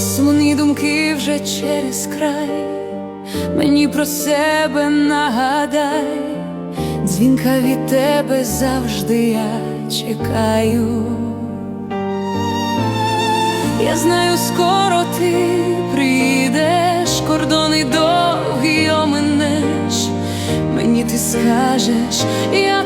Сумні думки вже через край, мені про себе нагадай, дзвінка від тебе завжди я чекаю. Я знаю, скоро ти прийдеш, кордони довгі оминеш, мені ти скажеш, я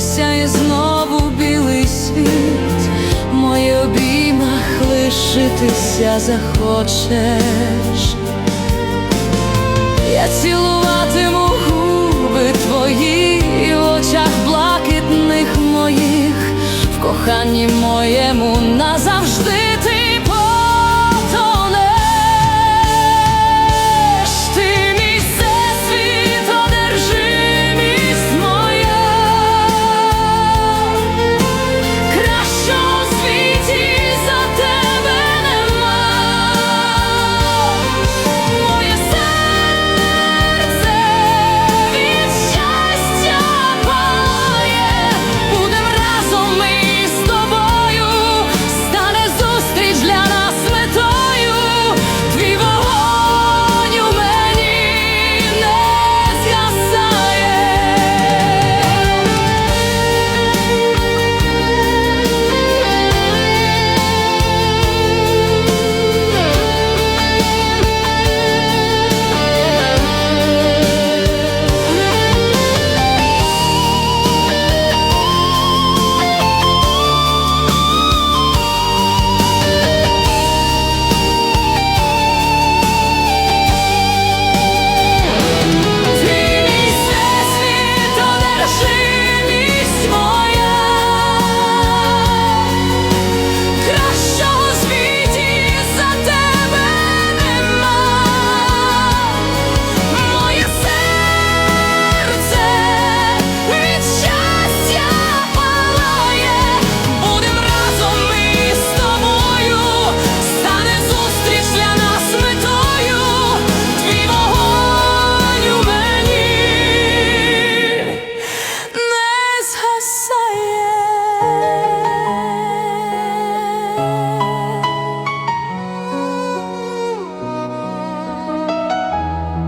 засяє знову білий світ, моїх обіймах лишитися захочеш. Я цілуватиму губи твої в очах блакитних моїх, в коханні назавжди.